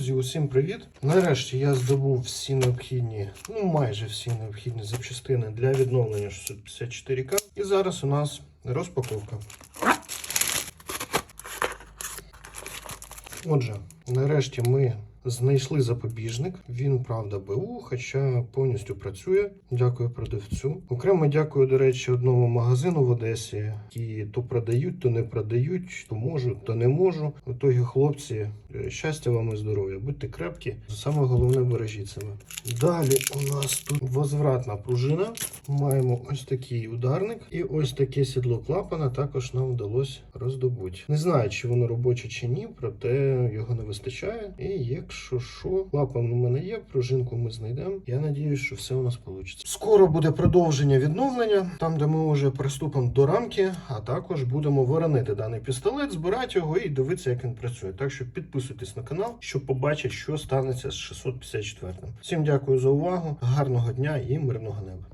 Друзі, усім привіт! Нарешті я здобув всі необхідні, ну майже всі необхідні запчастини для відновлення 654К. І зараз у нас розпаковка. Отже, нарешті ми знайшли запобіжник. Він, правда, БУ, хоча повністю працює. Дякую продавцю. Окремо дякую, до речі, одному магазину в Одесі, які то продають, то не продають, то можу, то не можу. В итогі, хлопці, е, щастя вам і здоров'я. Будьте крепкі. Саме головне бережіть себе. Далі у нас тут возвратна пружина. Маємо ось такий ударник і ось таке сідло клапана. Також нам вдалося роздобути. Не знаю, чи воно робоче чи ні, проте його не вистачає. І якщо що, клапан у мене є, пружинку ми знайдемо. Я надіюсь, що все у нас вийде. Скоро буде продовження відновлення, там де ми вже приступимо до рамки, а також будемо воронити даний пістолет, збирати його і дивитися, як він працює. Так що підписуйтесь на канал, щоб побачити, що станеться з 654. Всім дякую за увагу, гарного дня і мирного неба.